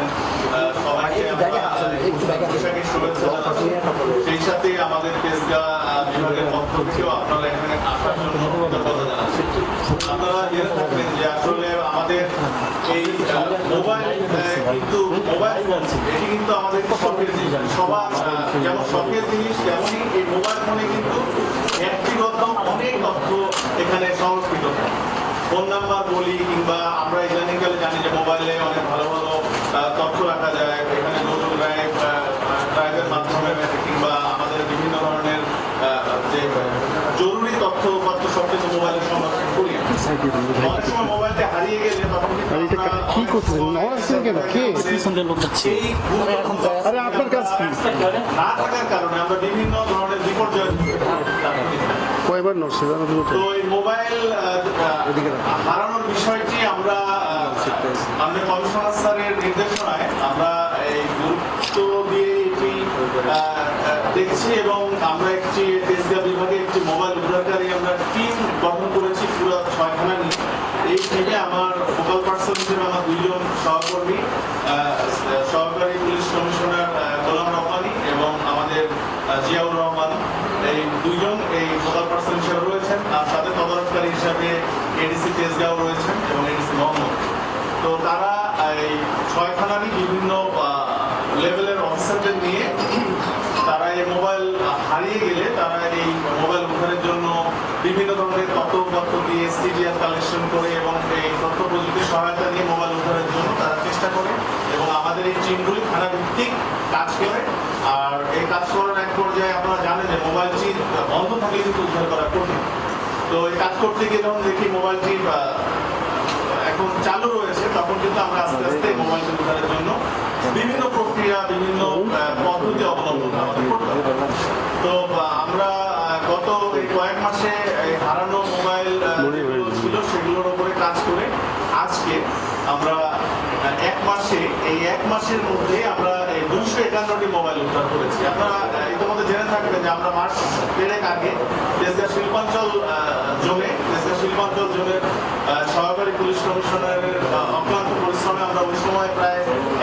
আছেন আহ, সবাইকে আমরা বৈশাখীর শুভেচ্ছা জানাচ্ছি। সেই সাথে আমাদের তেজগা বিভাগের পক্ষ থেকেও আপনারা এখানে আসার জন্য কৃতজ্ঞতা জানাচ্ছি। আপনারা জেনে থাকবেন যে আসলে আমাদের এই মোবাইল কিন্তু মোবাইল ফোন এটি কিন্তু আমাদের শখের জিনিস। সবার যেমন শখের জিনিস তেমনই এই মোবাইল ফোনে কিন্তু ব্যক্তিগত অনেক তথ্য এখানে সংরক্ষিত ফোন নাম্বার বলি কিংবা আমরা ইদানিংকালে জানি যে মোবাইলে অনেক ভালো ভালো আহ, তথ্য রাখা যায় এখানে নতুন ড্রাইভ ড্রাইভের মাধ্যমে কিংবা আমাদের বিভিন্ন ধরনের আহ, যে জরুরি তথ্য উপাত্ত সব কিছু মোবাইলে সংরক্ষণ করি আমরা। অনেক সময় মোবাইলটা হারিয়ে গেলে তখন কিন্তু আরে এটা আমরা কি করতেছেন? নামাজ পড়ছেন কেন? কে? পিছনের লোক যাচ্ছে আরে আপনার কাজ কি? না থাকার কারণে আমরা বিভিন্ন ধরনের বিপর্যয় কয়বার তো এই মোবাইল হারানোর বিষয়টি আমরা আমাদের কমিশনার স্যারের নির্দেশনায় আমরা এই গুরুত্ব দিয়ে এটি দেখছি এবং আমরা একটি তেজগা বিভাগে একটি মোবাইল উদ্ধারকারী আমরা টিম গঠন করেছি পুরো ছয়খানা নিয়ে এই টিমে আমার ফোকাল পার্সন হিসেবে আমার দুইজন সহকর্মী আহ, সহকারী পুলিশ কমিশনার আহ, গোলাম রহমানি এবং আমাদের আহ, জিয়াউর রহমান এই দুইজন এই ফোকাল পার্সন হিসেবে রয়েছেন আর সাথে তদারককারী হিসাবে এডিসি তেজগাঁও রয়েছেন এবং এডিসি মোহাম্মদ। তো তারা এই ছয় ছয়খানারই বিভিন্ন লেভেলের অফিসারদের নিয়ে তারা এই মোবাইল হারিয়ে গেলে তারা এই মোবাইল উদ্ধারের জন্য বিভিন্ন ধরনের তথ্য তথ্য দিয়ে সিডিআর কালেকশন করে এবং এই তথ্য প্রযুক্তির সহায়তা নিয়ে মোবাইল উদ্ধারের জন্য তারা চেষ্টা করে এবং আমাদের এই টিমগুলি থানা ভিত্তিক কাজ করে। আর এই কাজ করার এক পর্যায়ে আপনারা জানেন যে মোবাইল চিপ বন্ধ থাকলে কিন্তু উদ্ধার করা কঠিন। তো এই কাজ করতে গিয়ে যখন দেখি মোবাইল চিপ এখন চালু রয়েছে তখন কিন্তু আমরা আস্তে আস্তে মোবাইল উদ্ধারের জন্য বিভিন্ন প্রক্রিয়া বিভিন্ন পদ্ধতি অবলম্বন আমাদের করতে। তো আমরা গত এই কয়েক মাসে এই হারানো মোবাইল ছিল সেগুলোর উপরে কাজ করে আজকে আমরা এক মাসে এই এক মাসের মধ্যে আমরা দুশো একান্নটি মোবাইল উদ্ধার করেছি। আপনারা ইতিমধ্যে জেনে থাকবেন যে আমরা মাস দেড়েক আগে দেশগা শিল্পাঞ্চল জোনে দেশগা শিল্পাঞ্চল জোনের সহকারী পুলিশ কমিশনারের অক্লান্ত পরিশ্রমে আমরা ওই সময় প্রায়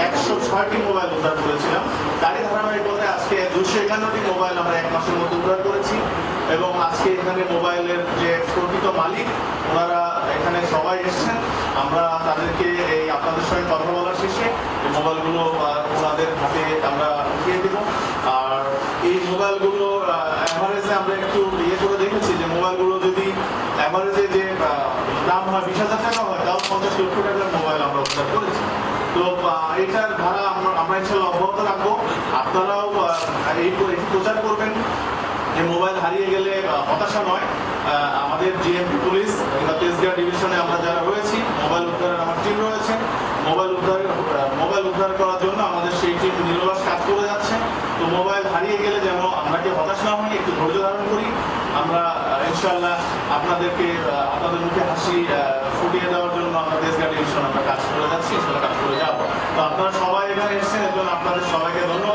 একশো ছয়টি মোবাইল উদ্ধার করেছিলাম। তারই ধারাবাহিকতায় আজকে দুশো একান্নটি মোবাইল আমরা এক মাসের মধ্যে উদ্ধার করেছি এবং আজকে এখানে মোবাইলের যে প্রকৃত মালিক, ওনারা এখানে সবাই এসেছেন। আমরা তাদেরকে এই আপনাদের সঙ্গে কথা বলার শেষে মোবাইলগুলো ওনাদের হাতে আমরা উঠিয়ে দেব। আর এই মোবাইলগুলো অ্যাভারেজে আমরা একটু ইয়ে করে দেখেছি যে মোবাইলগুলো যদি অ্যাভারেজে যে দাম হয় বিশ হাজার টাকা হয়, তাও পঞ্চাশ লক্ষ টাকার মোবাইল আমরা উদ্ধার করেছি। তো এটার ধারা আমরা ইনশাল্লাহ অব্যাহত রাখব। আপনারাও এই প্রচার করবেন যে মোবাইল হারিয়ে গেলে হতাশা নয়। আমাদের জিএমপি পুলিশ কিংবা তেজগাঁ ডিভিশনে আমরা যারা রয়েছি মোবাইল উদ্ধারের আমার টিম রয়েছে মোবাইল উদ্ধার মোবাইল উদ্ধার করার জন্য আমাদের সেই টিম নিরলস কাজ করে যাচ্ছে। তো মোবাইল হারিয়ে গেলে যেন আমরা কি হতাশ না হই, একটু ধৈর্য ধারণ করি। আমরা ইনশাল্লাহ আপনাদেরকে আপনাদের মুখে হাসি ফুটিয়ে দেওয়ার জন্য আমরা দেশ গাড়ি আমরা কাজ করে যাচ্ছি সেটা কাজ করে যাব। তো আপনারা সবাই এখানে এসেছেন এর জন্য আপনাদের সবাইকে ধন্যবাদ।